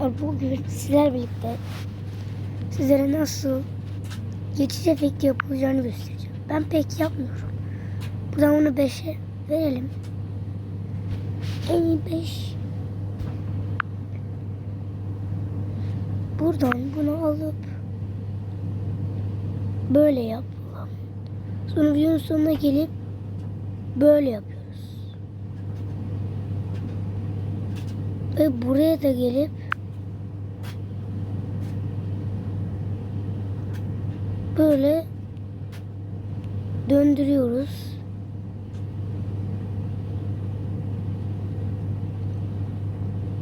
arkadaşlar bugün sizler birlikte sizlere nasıl geçiş efekti yapılacağını göstereceğim. Ben pek yapmıyorum. Buradan onu 5'e verelim. En iyi 5. Buradan bunu alıp böyle yapalım. Sonra videonun sonuna gelip böyle yapıyoruz. Ve buraya da gelip böyle döndürüyoruz.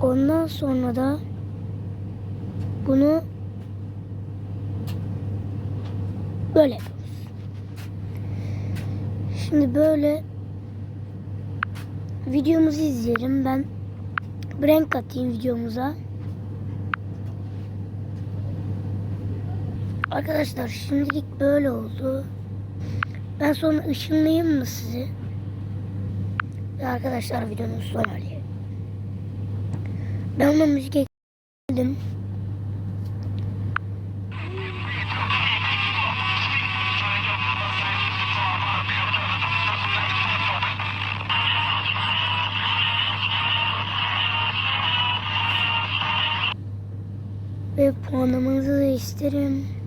Ondan sonra da bunu böyle yapıyoruz. Şimdi böyle videomuzu izleyelim. Ben renk atayım videomuza. Arkadaşlar şimdilik böyle oldu. Ben sonra ışınlayayım mı sizi? Ve arkadaşlar videonun son hali. Ben ona müzik ekledim. Ve puanlamanızı da isterim.